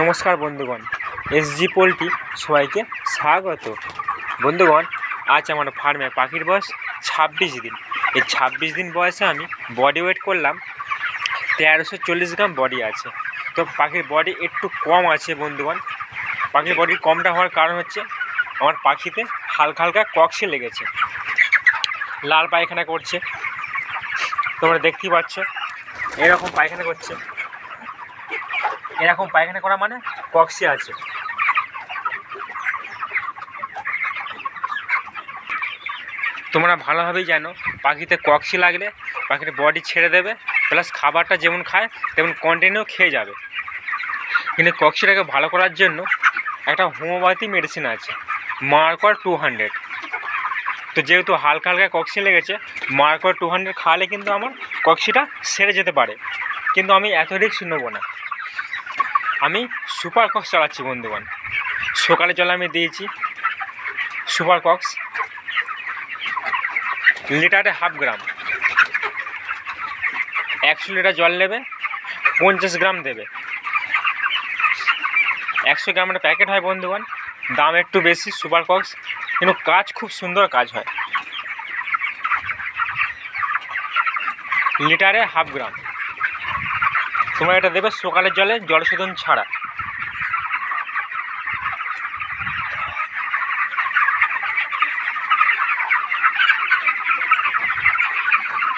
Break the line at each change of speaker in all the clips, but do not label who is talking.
নমস্কার বন্ধুগণ SG poultry সবাইকে স্বাগত। বন্ধুগণ, আজ আমার ফার্মে পাখির বয়স ছাব্বিশ দিন। এই ছাব্বিশ দিন বয়সে আমি বডি ওয়েট করলাম তেরোশো চল্লিশ গ্রাম বডি আছে। তো পাখির বডি একটু কম আছে বন্ধুগণ। পাখির বডি কমটা হওয়ার কারণ হচ্ছে আমার পাখিতে হালকা হালকা কক্সে লেগেছে। লাল পায়খানা করছে। তোমরা দেখতেই পাচ্ছ, এরকম পায়খানা করছে। এরকম পায়খানা করা মানে কক্সি আছে। তোমরা ভালোভাবেই জানো, পাখিতে কক্সি লাগলে পাখির বডি ছেড়ে দেবে প্লাস খাবারটা যেমন খায়, তেমন কন্টিনিউ খেয়ে যাবে। কিন্তু কক্সিটাকে ভালো করার জন্য একটা হোমিওপ্যাথি মেডিসিন আছে মার্কর টু হান্ড্রেড তো যেহেতু হালকা হালকা কক্সি লেগেছে মার্কর টু হান্ড্রেড খাওয়ালে কিন্তু আমার কক্সিটা সেরে যেতে পারে। কিন্তু আমি এত রিক্স নেব না। আমি সুপার কক্স চালাচ্ছি, বন্ধুগণ। সকালে জল আমি দিয়েছি, সুপার কক্স। লিটারে হাফ গ্রাম। একশো লিটার জল নেবে, পঞ্চাশ গ্রাম দেবে। একশো গ্রামের প্যাকেট হয়, বন্ধুগণ। দাম একটু বেশি, সুপার কক্স। কিন্তু কাজ খুব সুন্দর কাজ হয়। লিটারে হাফ গ্রাম। তোমরা এটা দেবে সকালের জলে, জল শোধন ছাড়া।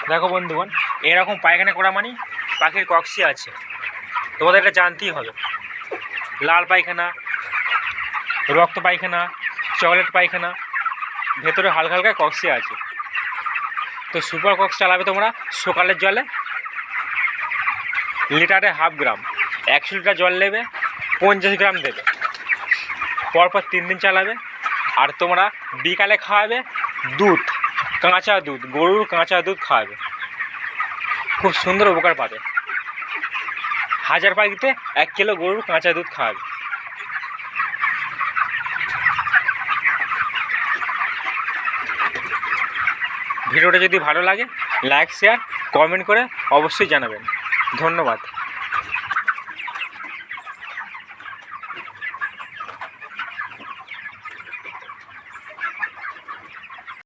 দেখো বন্ধুগণ, এরকম পায়খানা করা মানে পাখির কক্সি আছে। তোমাদের এটা জানতেই হবে। লাল পায়খানা, রক্ত পায়খানা, চকলেট পায়খানা, ভেতরে হালকা হালকা কক্সি আছে। তো সুপার কক্স চালাবে তোমরা সকালের জলে লিটারে হাফ গ্রাম। একশো লিটার জল নেবে, পঞ্চাশ গ্রাম দেবে। পরপর তিন দিন চালাবে। আর তোমরা বিকালে খাওয়াবে দুধ, কাঁচা দুধ, গরুর কাঁচা দুধ খাওয়াবে। খুব সুন্দর উপকার পাবে। হাজার পাখিতে এক কিলো গরুর কাঁচা দুধ খাওয়াবে। ভিডিওটা যদি ভালো লাগে, লাইক, শেয়ার, কমেন্ট করে অবশ্যই জানাবেন। ধন্যবাদ।